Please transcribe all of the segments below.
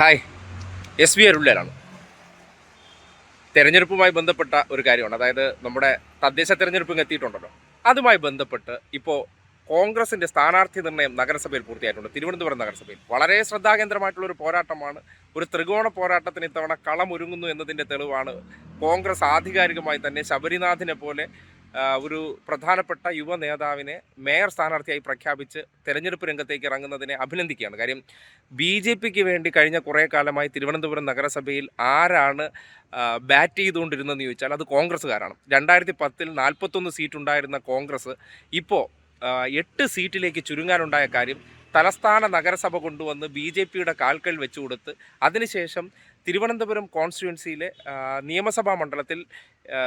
Hi. S V അരുളിലാണ് തെരഞ്ഞെടുപ്പുമായി ബന്ധപ്പെട്ട ഒരു കാര്യമാണ്. അതായത് നമ്മുടെ തദ്ദേശ തെരഞ്ഞെടുപ്പ് എത്തിയിട്ടുണ്ടല്ലോ. അതുമായി ബന്ധപ്പെട്ട് ഇപ്പോൾ കോൺഗ്രസിന്റെ സ്ഥാനാർത്ഥി നിർണയം നഗരസഭയിൽ പൂർത്തിയായിട്ടുണ്ട്. തിരുവനന്തപുരം നഗരസഭയിൽ. വളരെ ശ്രദ്ധാകേന്ദ്രമായിട്ടുള്ള ഒരു പോരാട്ടമാണ്. ഒരു ത്രികോണ പോരാട്ടത്തിന് ഇത്തവണ കളമൊരുങ്ങുന്നു എന്നതിന്റെ തെളിവാണ് കോൺഗ്രസ് ആധികാരികമായി തന്നെ ശബരിനാഥിനെ പോലെ ഒരു പ്രധാനപ്പെട്ട യുവ നേതാവിനെ മേയർ സ്ഥാനാർത്ഥിയായി പ്രഖ്യാപിച്ച് തെരഞ്ഞെടുപ്പ് രംഗത്തേക്ക് ഇറങ്ങുന്നതിനെ അഭിനന്ദിക്കുകയാണ്. കാര്യം ബി ജെ പിക്ക് വേണ്ടി കഴിഞ്ഞ കുറേ കാലമായി തിരുവനന്തപുരം നഗരസഭയിൽ ആരാണ് ബാറ്റ് ചെയ്തുകൊണ്ടിരുന്നതെന്ന് ചോദിച്ചാൽ അത് കോൺഗ്രസ്സുകാരാണ്. രണ്ടായിരത്തി പത്തിൽ നാൽപ്പത്തൊന്ന് സീറ്റ് ഉണ്ടായിരുന്ന കോൺഗ്രസ് ഇപ്പോൾ എട്ട് സീറ്റിലേക്ക് ചുരുങ്ങാനുണ്ടായ കാര്യം തലസ്ഥാന നഗരസഭ കൊണ്ടുവന്ന് ബി ജെ പിയുടെ കാൽക്കൽ വെച്ചുകൊടുത്ത് അതിനുശേഷം തിരുവനന്തപുരം കോൺസ്റ്റിറ്റ്യുവൻസിയിലെ നിയമസഭാ മണ്ഡലത്തിൽ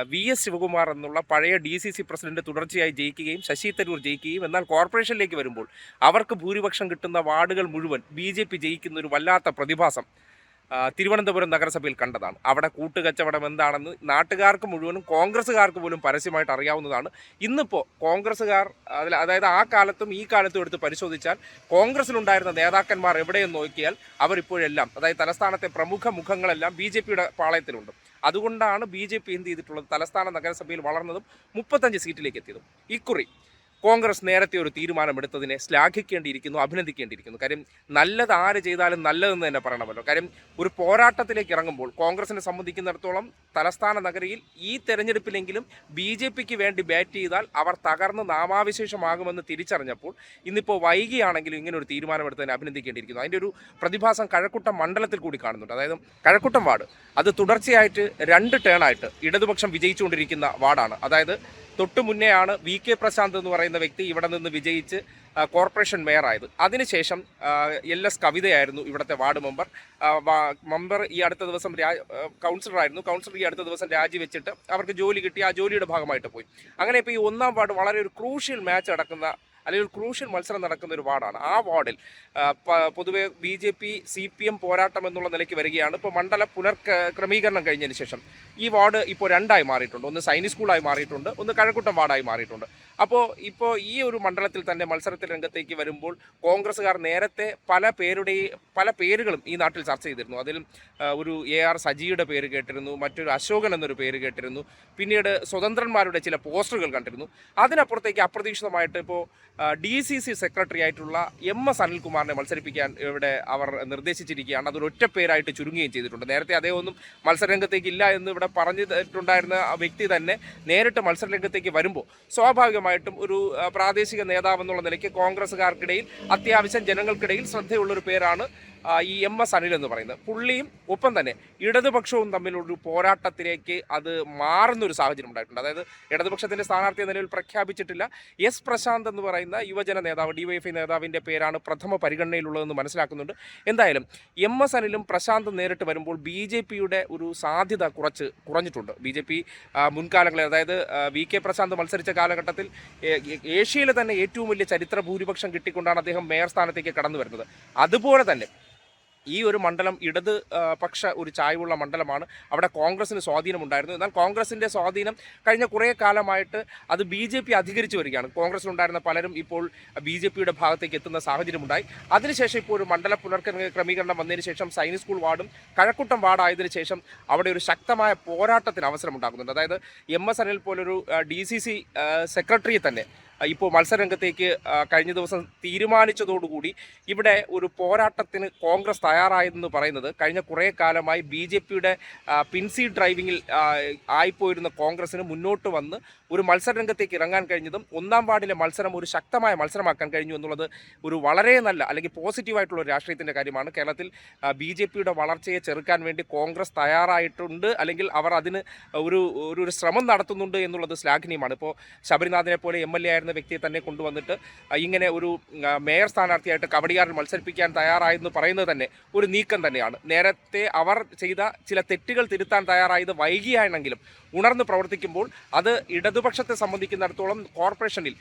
വി എസ് ശിവകുമാർ എന്നുള്ള പഴയ ഡി സി സി പ്രസിഡന്റ് തുടർച്ചയായി ജയിക്കുകയും ശശി തരൂർ ജയിക്കുകയും എന്നാൽ കോർപ്പറേഷനിലേക്ക് വരുമ്പോൾ അവർക്ക് ഭൂരിപക്ഷം കിട്ടുന്ന വാർഡുകൾ മുഴുവൻ ബി ജെ പി ജയിക്കുന്ന ഒരു വല്ലാത്ത പ്രതിഭാസം തിരുവനന്തപുരം നഗരസഭയിൽ കണ്ടതാണ്. അവിടെ കൂട്ടുകച്ചവടം എന്താണെന്ന് നാട്ടുകാർക്ക് മുഴുവനും കോൺഗ്രസ്സുകാർക്ക് പോലും പരസ്യമായിട്ട് അറിയാവുന്നതാണ്. ഇന്നിപ്പോൾ കോൺഗ്രസ്സുകാർ അതിൽ അതായത് ആ കാലത്തും ഈ കാലത്തും എടുത്ത് പരിശോധിച്ചാൽ കോൺഗ്രസ്സിലുണ്ടായിരുന്ന നേതാക്കന്മാർ എവിടെയെന്ന് നോക്കിയാൽ അവരിപ്പോഴെല്ലാം അതായത് തലസ്ഥാനത്തെ പ്രമുഖ മുഖങ്ങളെല്ലാം ബി ജെ പിയുടെ പാളയത്തിലുണ്ട്. അതുകൊണ്ടാണ് ബി ജെ പി എന്ത് ചെയ്തിട്ടുള്ളത്? തലസ്ഥാന നഗരസഭയിൽ വളർന്നതും മുപ്പത്തഞ്ച് സീറ്റിലേക്ക് എത്തിയതും. ഇക്കുറി കോൺഗ്രസ് നേരത്തെ ഒരു തീരുമാനമെടുത്തതിനെ ശ്ലാഘിക്കേണ്ടിയിരിക്കുന്നു അഭിനന്ദിക്കേണ്ടിയിരിക്കുന്നു. കാര്യം നല്ലത് ആര് ചെയ്താലും നല്ലതെന്ന് തന്നെ പറയണമല്ലോ. കാര്യം ഒരു പോരാട്ടത്തിലേക്ക് ഇറങ്ങുമ്പോൾ കോൺഗ്രസിനെ സംബന്ധിക്കുന്നിടത്തോളം തലസ്ഥാന നഗരിയിൽ ഈ തെരഞ്ഞെടുപ്പിലെങ്കിലും ബി ജെ പിക്ക് വേണ്ടി ബാറ്റ് ചെയ്താൽ അവർ തകർന്ന് നാമാവിശേഷമാകുമെന്ന് തിരിച്ചറിഞ്ഞപ്പോൾ ഇന്നിപ്പോൾ വൈകിയാണെങ്കിലും ഇങ്ങനെ ഒരു തീരുമാനമെടുത്തതിനെ അഭിനന്ദിക്കേണ്ടിയിരിക്കുന്നു. അതിന്റെ ഒരു പ്രതിഭാസം കഴക്കൂട്ടം മണ്ഡലത്തിൽ കൂടി കാണുന്നുണ്ട്. അതായത് കഴക്കൂട്ടം വാർഡ്. അത് തുടർച്ചയായിട്ട് രണ്ട് ടേണായിട്ട് ഇടതുപക്ഷം വിജയിച്ചുകൊണ്ടിരിക്കുന്ന വാർഡാണ്. അതായത് തൊട്ടു മുന്നെയാണ് വി കെ പ്രശാന്ത് എന്ന് പറയുന്ന വ്യക്തി ഇവിടെ നിന്ന് വിജയിച്ച് കോർപ്പറേഷൻ മേയറായത്. അതിനുശേഷം എൽ എസ് കവിതയായിരുന്നു ഇവിടുത്തെ വാർഡ് മെമ്പർ. മെമ്പർ ഈ അടുത്ത ദിവസം രാ കൗൺസിലറായിരുന്നു. കൗൺസിലർ ഈ അടുത്ത ദിവസം രാജിവെച്ചിട്ട് അവർക്ക് ജോലി കിട്ടി. ആ ജോലിയുടെ ഭാഗമായിട്ട് പോയി. അങ്ങനെ ഇപ്പോൾ ഈ ഒന്നാം വാർഡ് വളരെ ഒരു ക്രൂഷ്യൽ മാച്ച് നടക്കുന്ന അല്ലെങ്കിൽ ഒരു ക്രൂഷ്യൽ മത്സരം നടക്കുന്ന ഒരു വാർഡാണ്. ആ വാർഡിൽ പൊതുവേ B J P C P M പോരാട്ടം എന്നുള്ള നിലയ്ക്ക് വരികയാണ്. ഇപ്പോൾ മണ്ഡല പുനർ ക്രമീകരണം കഴിഞ്ഞതിന് ശേഷം ഈ വാർഡ് ഇപ്പോൾ രണ്ടായി മാറിയിട്ടുണ്ട്. ഒന്ന് സൈനിക് സ്കൂളായി മാറിയിട്ടുണ്ട് ഒന്ന് കഴക്കൂട്ടം വാർഡായി മാറിയിട്ടുണ്ട്. അപ്പോൾ ഇപ്പോൾ ഈ ഒരു മണ്ഡലത്തിൽ തന്നെ മത്സരത്തിൽ രംഗത്തേക്ക് വരുമ്പോൾ കോൺഗ്രസ്സുകാർ നേരത്തെ പല പേരുടെയും പല പേരുകളും ഈ നാട്ടിൽ ചർച്ച ചെയ്തിരുന്നു. അതിൽ ഒരു എ ആർ സജിയുടെ പേര് കേട്ടിരുന്നു മറ്റൊരു അശോകൻ എന്നൊരു പേര് കേട്ടിരുന്നു പിന്നീട് സ്വതന്ത്രന്മാരുടെ ചില പോസ്റ്ററുകൾ കണ്ടിരുന്നു. അതിനപ്പുറത്തേക്ക് അപ്രതീക്ഷിതമായിട്ട് ഇപ്പോൾ ഡി സി സി സെക്രട്ടറി ആയിട്ടുള്ള എം എസ് അനിൽകുമാറിനെ മത്സരിപ്പിക്കാൻ ഇവിടെ അവർ നിർദ്ദേശിച്ചിരിക്കുകയാണ്. അതൊരു ഒറ്റ പേരായിട്ട് ചുരുങ്ങുകയും ചെയ്തിട്ടുണ്ട്. നേരത്തെ അദ്ദേഹം ഒന്നും മത്സരരംഗത്തേക്ക് ഇല്ല എന്ന് ഇവിടെ പറഞ്ഞിട്ടുണ്ടായിരുന്ന വ്യക്തി തന്നെ നേരിട്ട് മത്സരരംഗത്തേക്ക് വരുമ്പോൾ സ്വാഭാവികമായിട്ടും ഒരു പ്രാദേശിക നേതാവെന്നുള്ള നിലയ്ക്ക് കോൺഗ്രസ്സുകാർക്കിടയിൽ അത്യാവശ്യം ജനങ്ങൾക്കിടയിൽ ശ്രദ്ധയുള്ള ഒരു പേരാണ് ഈ എം എസ് അനിൽ എന്ന് പറയുന്നത്. പുള്ളിയും ഒപ്പം തന്നെ ഇടതുപക്ഷവും തമ്മിലൊരു പോരാട്ടത്തിലേക്ക് അത് മാറുന്നൊരു സാഹചര്യം ഉണ്ടായിട്ടുണ്ട്. അതായത് ഇടതുപക്ഷത്തിന്റെ സ്ഥാനാർത്ഥിയെ നിലവിൽ പ്രഖ്യാപിച്ചിട്ടില്ല. എസ് പ്രശാന്ത് എന്ന് പറയുന്ന യുവജന നേതാവ് ഡിവൈഎഫ്ഐ നേതാവിന്റെ പേരാണ് പ്രഥമ പരിഗണനയിലുള്ളതെന്ന് മനസ്സിലാക്കുന്നുണ്ട്. എന്തായാലും എം എസ് അനിലും പ്രശാന്ത് നേരിട്ട് വരുമ്പോൾ ബി ജെ പിയുടെ ഒരു സാധ്യത കുറച്ച് കുറഞ്ഞിട്ടുണ്ട്. ബി ജെ പി മുൻകാലങ്ങളിൽ അതായത് വി കെ പ്രശാന്ത് മത്സരിച്ച കാലഘട്ടത്തിൽ ഏഷ്യയിലെ തന്നെ ഏറ്റവും വലിയ ചരിത്ര ഭൂരിപക്ഷം കിട്ടിക്കൊണ്ടാണ് അദ്ദേഹം മേയർ സ്ഥാനത്തേക്ക് കടന്നു വരുന്നത് അതുപോലെ തന്നെ ഈ ഒരു മണ്ഡലം ഇടത് പക്ഷ ഒരു ചായ്വുള്ള മണ്ഡലമാണ്. അവിടെ കോൺഗ്രസിന് സ്വാധീനമുണ്ടായിരുന്നു എന്നാൽ കോൺഗ്രസിന്റെ സ്വാധീനം കഴിഞ്ഞ കുറേ കാലമായിട്ട് അത് ബി ജെ പി അധികരിച്ചു വരികയാണ്. കോൺഗ്രസിലുണ്ടായിരുന്ന പലരും ഇപ്പോൾ ബി ജെ പിയുടെ ഭാഗത്തേക്ക് എത്തുന്ന സാഹചര്യമുണ്ടായി. അതിനുശേഷം ഇപ്പോൾ ഒരു മണ്ഡല പുനർക്രമീകരണം വന്നതിന് ശേഷം സൈനിക് സ്കൂൾ വാർഡും കഴക്കൂട്ടം വാർഡായതിനു ശേഷം അവിടെ ഒരു ശക്തമായ പോരാട്ടത്തിന് അവസരം ഉണ്ടാകുന്നുണ്ട് അതായത് എം എസ് അനിൽ പോലൊരു ഡി സി സി സെക്രട്ടറിയെ തന്നെ ഇപ്പോൾ മത്സരരംഗത്തേക്ക് കഴിഞ്ഞ ദിവസം തീരുമാനിച്ചതോടുകൂടി ഇവിടെ ഒരു പോരാട്ടത്തിന് കോൺഗ്രസ് തയ്യാറായതെന്ന് പറയുന്നത് കഴിഞ്ഞ കുറേ കാലമായി ബി ജെ പിയുടെ പിൻസി ഡ്രൈവിങ്ങിൽ ആയിപ്പോയിരുന്ന കോൺഗ്രസിന് മുന്നോട്ട് വന്ന് ഒരു മത്സരരംഗത്തേക്ക് ഇറങ്ങാൻ കഴിഞ്ഞതും ഒന്നാം വാർഡിലെ മത്സരം ഒരു ശക്തമായ മത്സരമാക്കാൻ കഴിഞ്ഞു എന്നുള്ളത് ഒരു വളരെ നല്ല അല്ലെങ്കിൽ പോസിറ്റീവായിട്ടുള്ള രാഷ്ട്രീയത്തിന്റെ കാര്യമാണ്. കേരളത്തിൽ ബി ജെ പിയുടെ വളർച്ചയെ ചെറുക്കാൻ വേണ്ടി കോൺഗ്രസ് തയ്യാറായിട്ടുണ്ട് അല്ലെങ്കിൽ അവർ അതിന് ഒരു ഒരു ശ്രമം നടത്തുന്നുണ്ട് എന്നുള്ളത് ശ്ലാഘനീയമാണ്. ഇപ്പോൾ ശബരിനാഥിനെ പോലെ എം എൽ എ ആയിരുന്ന വ്യക്തിയെ തന്നെ കൊണ്ടുവന്നിട്ട് ഇങ്ങനെ ഒരു മേയർ സ്ഥാനാർത്ഥിയായിട്ട് കബഡിയാറിൽ മത്സരിപ്പിക്കാൻ തയ്യാറായെന്ന് പറയുന്നത് തന്നെ ഒരു നീക്കം തന്നെയാണ്. നേരത്തെ അവർ ചെയ്ത ചില തെറ്റുകൾ തിരുത്താൻ തയ്യാറായത് വൈകിയാണെങ്കിലും ഉണർന്ന് പ്രവർത്തിക്കുമ്പോൾ അത് ഇടതുപക്ഷത്തെ സംബന്ധിക്കുന്നിടത്തോളം കോർപ്പറേഷനിൽ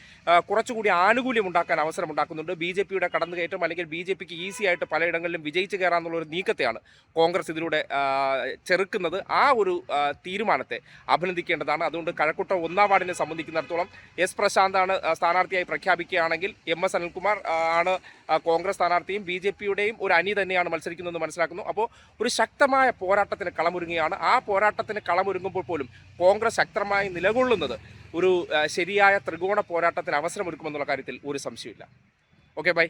കുറച്ചുകൂടി ആനുകൂല്യം ഉണ്ടാക്കാൻ അവസരം ഉണ്ടാക്കുന്നുണ്ട് ബി ജെ പിയുടെ കടന്നുകയറ്റം അല്ലെങ്കിൽ ബി ജെ പിക്ക് ഈസി ആയിട്ട് പലയിടങ്ങളിലും വിജയിച്ചു കയറാന്നുള്ള ഒരു നീക്കത്തെയാണ് കോൺഗ്രസ് ഇതിലൂടെ ചെറുക്കുന്നത്. ആ ഒരു തീരുമാനത്തെ അഭിനന്ദിക്കേണ്ടതാണ്. അതുകൊണ്ട് കഴക്കൂട്ടം ഒന്നാം വാർഡിനെ സംബന്ധിക്കുന്നിടത്തോളം എസ് പ്രശാന്താണ് സ്ഥാനാർത്ഥിയായി പ്രഖ്യാപിക്കുകയാണെങ്കിൽ എം എസ് അനിൽകുമാർ ആണ് കോൺഗ്രസ് സ്ഥാനാർത്ഥിയും ബി ജെ പിയുടെയും ഒരു അനി തന്നെയാണ് മത്സരിക്കുന്നതെന്ന് മനസ്സിലാക്കുന്നു. അപ്പോൾ ഒരു ശക്തമായ പോരാട്ടത്തിന് കളമൊരുങ്ങുകയാണ്. ആ പോരാട്ടത്തിന് കളമൊരുങ്ങുമ്പോൾ പോലും കോൺഗ്രസ് ശക്തമായി നിലകൊള്ളുന്നത് ഒരു ശരിയായ ത്രികോണ പോരാട്ടത്തിന് അവസരമൊരുക്കുമെന്നുള്ള കാര്യത്തിൽ ഒരു സംശയമില്ല ഓക്കെ ബൈ.